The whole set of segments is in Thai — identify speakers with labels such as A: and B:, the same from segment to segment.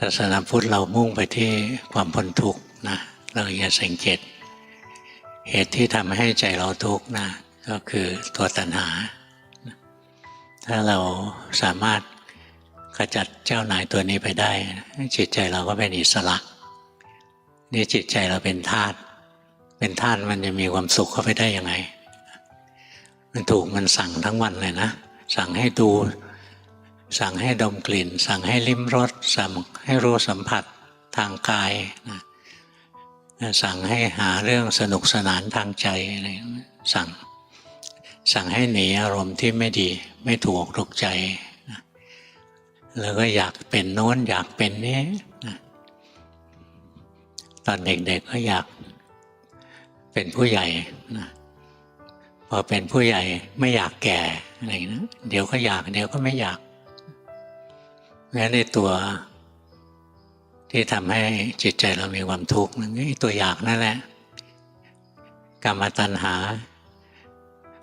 A: ศาสนาพุทธเรามุ่งไปที่ความพ้นทุกข์นะเราอย่าสังเกต เหตุที่ทำให้ใจเราทุกข์นะก็คือตัวตัณหา ถ้าเราสามารถขจัดเจ้านายตัวนี้ไปได้ จิตใจเราก็เป็นอิสระนี่จิตใจเราเป็นธาตุเป็นธาตุมันจะมีความสุขเข้าไปได้ยังไง มันถูกมันสั่งทั้งวันเลยนะ สั่งให้ดู สั่งให้ดมกลิ่น สั่งให้ลิ้มรสสั่งให้รู้สัมผัสทางกายนะสั่งให้หาเรื่องสนุกสนานทางใจอะไรสั่งสั่งให้หนีอารมณ์ที่ไม่ดีไม่ถูกอกถูกใจนะแล้วก็อยากเป็นโน้นอยากเป็นนี้นะตอนเด็กๆก็อยากเป็นผู้ใหญ่นะพอเป็นผู้ใหญ่ไม่อยากแก่อะไรนะเดี๋ยวก็อยาก เดี๋ยวก็ไม่อยาก แม้นในตัวที่ทำให้จิตใจเรามีความทุกข์นั่นตัวอยากนั่นแหละกรรมตัณหา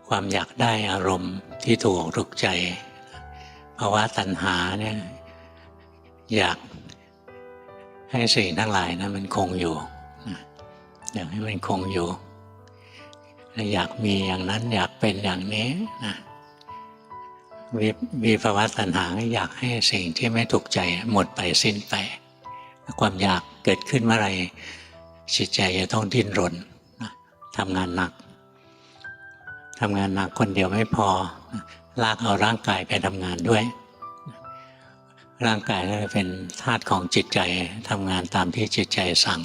A: ความอยากได้อารมณ์ที่ถูกอกถูกใจภาวะตัณหาเนี่ยอยากให้สิ่งทั้งหลายนะมันคงอยู่อยากให้มันคงอยู่ อยากมีอย่างนั้นอยากเป็นอย่างนี้นะ มีมีภาวะตัณหาอยากให้สิ่งที่ไม่ถูกใจหมดไปสิ้นไป ความอยากเกิดขึ้นเมื่อไรจิตใจจะต้องดิ้นรนทำงานหนักทำงานหนักคนเดียวไม่พอ ลากเอาร่างกายไปทำงานด้วย ร่างกายก็เป็นธาตุของจิตใจทำงานตามที่จิตใจสั่ง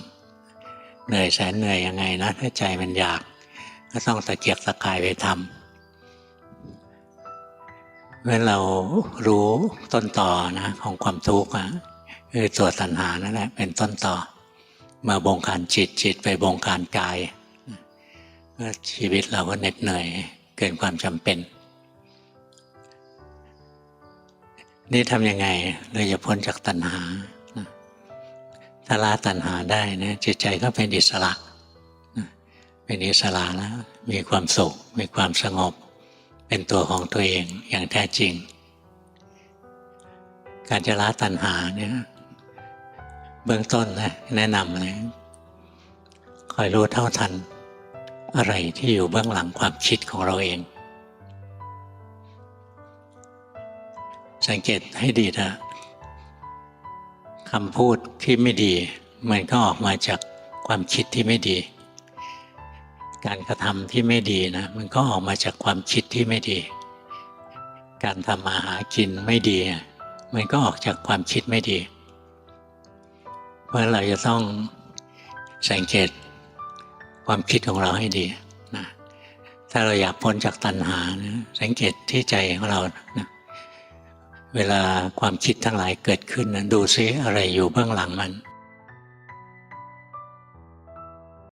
A: เหนื่อยแสนเหนื่อยยังไงนะถ้าใจมันอยาก ก็ต้องตะเกียกตะกายไปทำ เมื่อเรารู้ต้นต่อนะของความทุกข์อะคือตัวตัณหานั่นแหละเป็นต้นต่อ มาบงการจิตจิตไปบงการกายก็ชีวิตเราก็เหน็ดเหนื่อยเกินความจำเป็น นี่ทำยังไงเราจะพ้นจากตัณหาถ้าละตัณหาได้นะจิตใจก็เป็นอิสระ เป็นอิสระแล้วมีความสุขมีความสงบ เป็นตัวของตัวเองอย่างแท้จริง การจะละตัณหาเนี่ยเบื้องต้นนะแนะนำเลยคอยรู้เท่าทัน อะไรที่อยู่เบื้องหลังความคิดของเราเอง สังเกตให้ดีนะคำพูดที่ไม่ดี มันก็ออกมาจากความคิดที่ไม่ดี การกระทำที่ไม่ดีนะมันก็ออกมาจากความคิดที่ไม่ดี การทำมาหากินไม่ดี มันก็ออกจากความคิดไม่ดี เพราะเราจะต้องสังเกตความคิดของเราให้ดีนะถ้าเราอยากพ้นจากตัณหานะสังเกตที่ใจของเรานะเวลาความคิดทั้งหลายเกิดขึ้นนะดูซิอะไรอยู่เบื้องหลังมัน